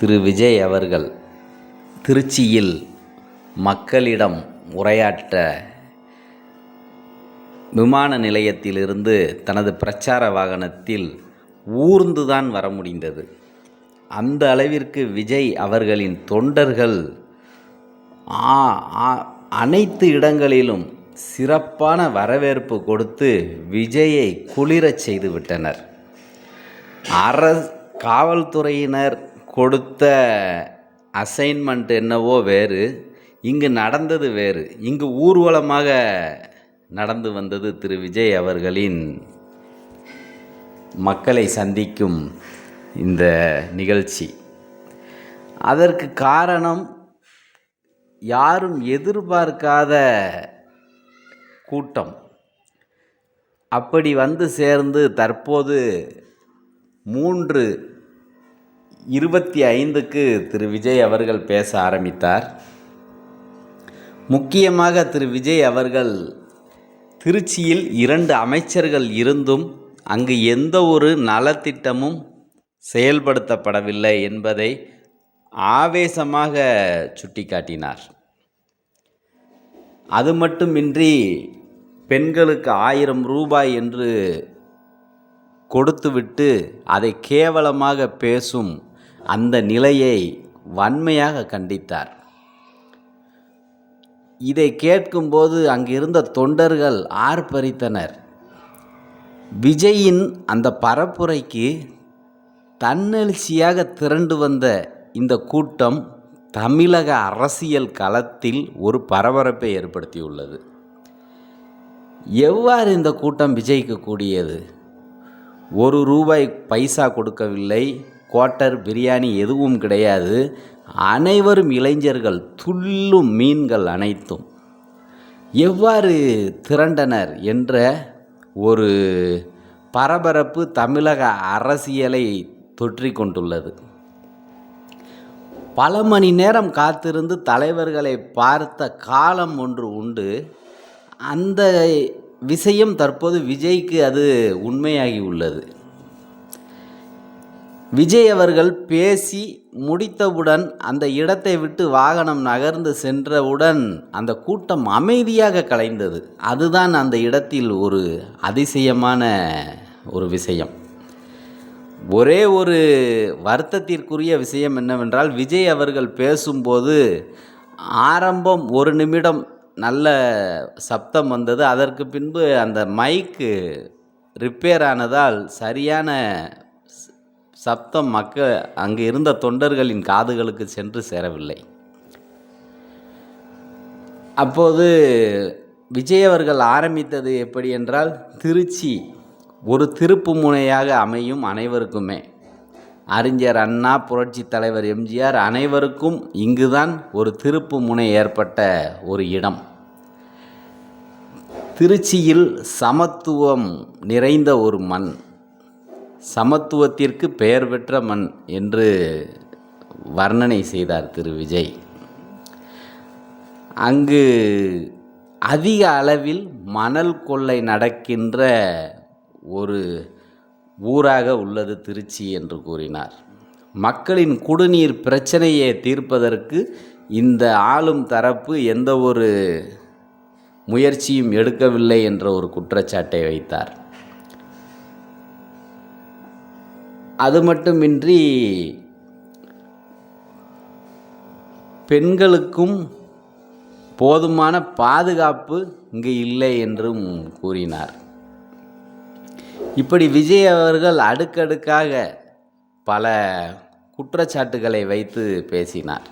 திரு விஜய் அவர்கள் திருச்சியில் மக்களிடம் உரையாற்ற விமான நிலையத்திலிருந்து தனது பிரச்சார வாகனத்தில் ஊர்ந்துதான் வர முடிந்தது. அந்த அளவிற்கு விஜய் அவர்களின் தொண்டர்கள் ஆ- ஆ- அனைத்து இடங்களிலும் சிறப்பான வரவேற்பு கொடுத்து விஜயை குளிரச் செய்துவிட்டனர் விட்டனர். காவல்துறையினர் கொடுத்த அசைன்மெண்ட் என்னவோ வேறு இங்கு நடந்தது வேறு. இங்கு ஊர்வலமாக நடந்து வந்தது திரு விஜய் அவர்களின் மக்களை சந்திக்கும் இந்த நிகழ்ச்சி. அதற்கு காரணம் யாரும் எதிர்பார்க்காத கூட்டம். அப்படி வந்து சேர்ந்து தற்போது மூன்று இருபத்தி ஐந்துக்கு திரு விஜய் அவர்கள் பேச ஆரம்பித்தார். முக்கியமாக திரு விஜய் அவர்கள் திருச்சியில் இரண்டு அமைச்சர்கள் இருந்தும் அங்கு எந்த ஒரு நலத்திட்டமும் செயல்படுத்தப்படவில்லை என்பதை ஆவேசமாக சுட்டிக்காட்டினார். அது மட்டுமின்றி பெண்களுக்கு ஆயிரம் ரூபாய் என்று கொடுத்துவிட்டு அதை கேவலமாக பேசும் அந்த நிலையை வன்மையாக கண்டித்தார். இதை கேட்கும்போது அங்கிருந்த தொண்டர்கள் ஆர்ப்பரித்தனர். விஜயின் அந்த பரப்புரைக்கு தன்னெழுச்சியாக திரண்டு வந்த இந்த கூட்டம் தமிழக அரசியல் களத்தில் ஒரு பரபரப்பை ஏற்படுத்தியுள்ளது. எவ்வாறு இந்த கூட்டம் விஜய்க்கு கூடியது? ஒரு ரூபாய் பைசா கொடுக்கவில்லை. குவார்ட்டர் பிரியாணி எதுவும் கிடையாது. அனைவரும் இளைஞர்கள் துள்ளும் மீன்கள் அனைத்தும். எவ்வாறு திரண்டனர் என்ற ஒரு பரபரப்பு தமிழக அரசியலை தொற்றி கொண்டுள்ளது. பல மணி நேரம் காத்திருந்து தலைவர்களை பார்த்த காலம் ஒன்று உண்டு. அந்த விஷயம் தற்போது விஜய்க்கு அது உண்மையாகி உள்ளது. விஜய் அவர்கள் பேசி முடித்தவுடன் அந்த இடத்தை விட்டு வாகனம் நகர்ந்து சென்றவுடன் அந்த கூட்டம் அமைதியாக கலைந்தது. அதுதான் அந்த இடத்தில் ஒரு அதிசயமான ஒரு விஷயம். ஒரே ஒரு வருத்தத்திற்குரிய விஷயம் என்னவென்றால் விஜய் அவர்கள் பேசும்போது ஆரம்பம் ஒரு நிமிடம் நல்ல சப்தம் வந்தது. அதற்கு பின்பு அந்த மைக்கு ரிப்பேர் ஆனதால் சரியான சப்தம் மக்கள் அங்கு இருந்த தொண்டர்களின் காதுகளுக்கு சென்று சேரவில்லை. அப்போது விஜய் அவர்கள் ஆரம்பித்தது எப்படி என்றால் திருச்சி ஒரு திருப்பு முனையாக அமையும் அனைவருக்குமே. அறிஞர் அண்ணா புரட்சி தலைவர் எம்ஜிஆர் அனைவருக்கும் இங்குதான் ஒரு திருப்பு முனை ஏற்பட்ட ஒரு இடம். திருச்சியில் சமத்துவம் நிறைந்த ஒரு மண். சமத்துவத்திற்கு பெயர் பெற்ற மண் என்று வர்ணனை செய்தார் திரு விஜய். அங்கு அதிக அளவில் மணல் கொள்ளை நடக்கின்ற ஒரு ஊராக உள்ளது திருச்சி என்று கூறினார். மக்களின் குடிநீர் பிரச்சனையை தீர்ப்பதற்கு இந்த ஆளும் தரப்பு எந்த ஒரு முயற்சியும் எடுக்கவில்லை என்ற ஒரு குற்றச்சாட்டை வைத்தார். அது மட்டுமின்றி பெண்களுக்கும் போதுமான பாதுகாப்பு இங்கு இல்லை என்றும் கூறினார். இப்படி விஜய் அவர்கள் அடுக்கடுக்காக பல குற்றச்சாட்டுகளை வைத்து பேசினார்.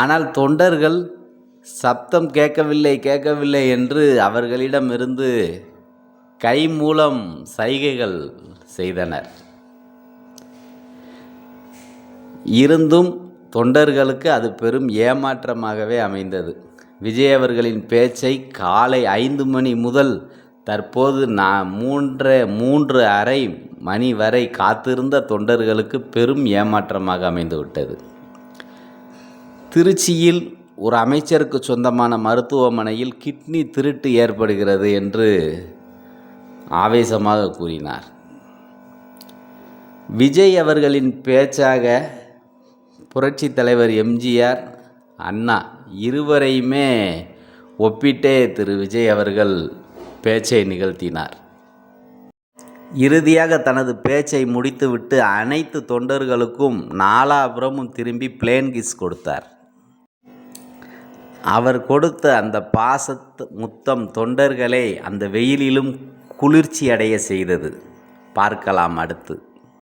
ஆனால் தொண்டர்கள் சப்தம் கேட்கவில்லை கேட்கவில்லை என்று அவர்களிடமிருந்து கை மூலம் சைகைகள் செய்தனர். இருந்தும் தொண்டர்களுக்கு அது பெரும் ஏமாற்றமாகவே அமைந்தது. விஜய் அவர்களின் பேச்சை காலை ஐந்து மணி முதல் தற்போது நான் மூன்று மூன்று அரை மணி வரை காத்திருந்த தொண்டர்களுக்கு பெரும் ஏமாற்றமாக அமைந்துவிட்டது திருச்சியில் ஒரு அமைச்சருக்கு சொந்தமான மருத்துவமனையில் கிட்னி திருட்டு ஏற்படுகிறது என்று ஆவேசமாக கூறினார். விஜய் அவர்களின் பேச்சாக புரட்சித் தலைவர் எம்ஜிஆர் அண்ணா இருவரையுமே ஒப்பிட்டே திரு விஜய் அவர்கள் பேச்சை நிகழ்த்தினார். இறுதியாக தனது பேச்சை முடித்துவிட்டு அனைத்து தொண்டர்களுக்கும் நாலாபுரமும் திரும்பி பிளேன் கிஸ் கொடுத்தார். அவர் கொடுத்த அந்த பாசத்து முத்தம் தொண்டர்களை அந்த வெயிலிலும் குளிர்ச்சி அடைய செய்தது. பார்க்கலாம் அடுத்து.